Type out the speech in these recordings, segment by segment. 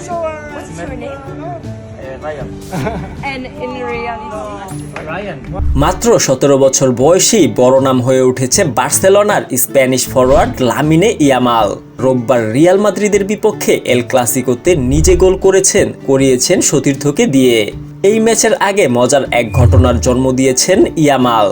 What's your name? And in reality? মাত্র সতেরো বছর বয়সেই বড় নাম হয়ে উঠেছে বার্সেলোনার স্প্যানিশ ফরওয়ার্ড লামিনে ইয়ামাল। রোববার রিয়াল মাদ্রিদের বিপক্ষে এল ক্লাসিকোতে নিজে গোল করেছেন করিয়েছেন সতীর্থকে দিয়ে। এই ম্যাচের আগে মজার এক ঘটনার জন্ম দিয়েছেন ইয়ামাল।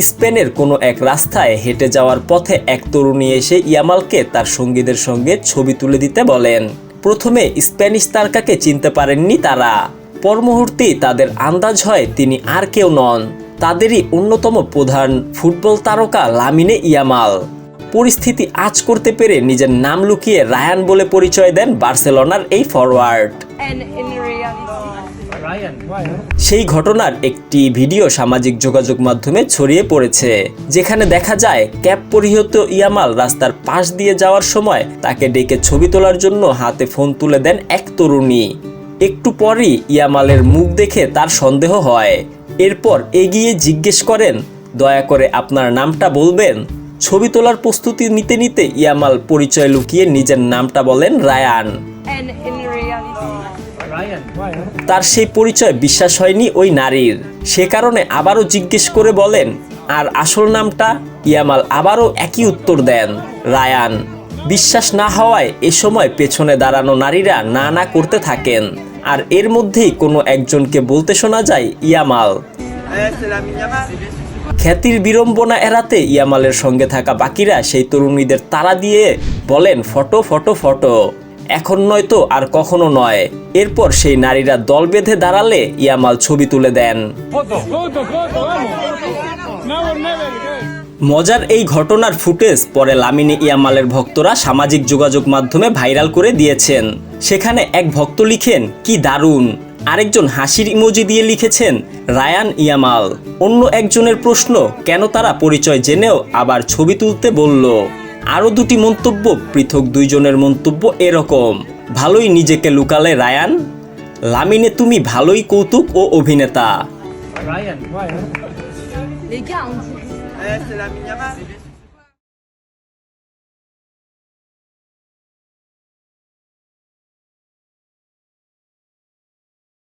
স্পেনের কোনো এক রাস্তায় হেঁটে যাওয়ার পথে এক তরুণী এসে ইয়ামালকে তার সঙ্গীদের সঙ্গে ছবি তুলে দিতে বলেন। প্রথমে স্প্যানিশ তারকাকে চিনতে পারেননি তারা। পরমুহূর্তেই তাদের আন্দাজ হয় তিনি আর কেউ নন। তাদেরই অন্যতম প্রধান ফুটবল তারকা লামিনে ইয়ামাল। পরিস্থিতি আজ করতে পেরে নিজের নাম লুকিয়ে রায়ান বলে পরিচয় দেন বার্সেলোনার এই ফরওয়ার্ড সেই ঘটনার একটি ভিডিও সামাজিক যোগাযোগ মাধ্যমে ছড়িয়ে পড়েছে, যেখানে দেখা যায় ক্যাব পরিহিত ইয়ামাল রাস্তার পাশ দিয়ে যাওয়ার সময় তাকে ডেকে ছবি তোলার জন্য হাতে ফোন তুলে দেন এক তরুণী। একটু পরই ইয়ামালের মুখ দেখে তার সন্দেহ হয়। এরপর এগিয়ে জিজ্ঞেস করেন, দয়া করে আপনার নামটা বলবেন? ছবি তোলার প্রস্তুতি নিতে নিতে ইয়ামাল পরিচয় লুকিয়ে নিজের নামটা বলেন রায়ান? তার সেই পরিচয় বিশ্বাস হয়নি ওই নারীর। সে কারণে আবারও জিজ্ঞেস করে বলেন, আর আসল নামটা? ইয়ামাল আবারও একই উত্তর দেন, রায়ান। বিশ্বাস না হওয়ায় এ সময় পেছনে দাঁড়ানো নারীরা না না করতে থাকেন। আর এর মধ্যেই কোনো একজনকে বলতে শোনা যায় ইয়ামাল। খ্যাতির বিড়ম্বনা এড়াতে ইয়ামালের সঙ্গে থাকা বাকিরা সেই তরুণীদের তারা দিয়ে বলেন, ফটো ফটো ফটো। এখন নয়তো আর কখনো নয়। এরপর সেই নারীরা দল বেঁধে দাঁড়ালে ইয়ামাল ছবি তুলে দেন. মজার এই ঘটনার ফুটেজ পরে লামিনী ইয়ামালের ভক্তরা সামাজিক যোগাযোগ মাধ্যমে ভাইরাল করে দিয়েছেন। সেখানে এক ভক্ত লিখেন, কি দারুণ। আরেকজন হাসির ইমোজি দিয়ে লিখেছেন, রায়ান ইয়ামাল। অন্য একজনের প্রশ্ন, কেন? তারা পরিচয় জেনেও আবার ছবি তুলতে বলল। আরও দুটি মন্তব্য পৃথক দুইজনের মন্তব্য এরকম। ভালোই নিজেকে লুকালে রায়ান। লামিনে তুমি ভালোই কৌতুক ও অভিনেতা। 얘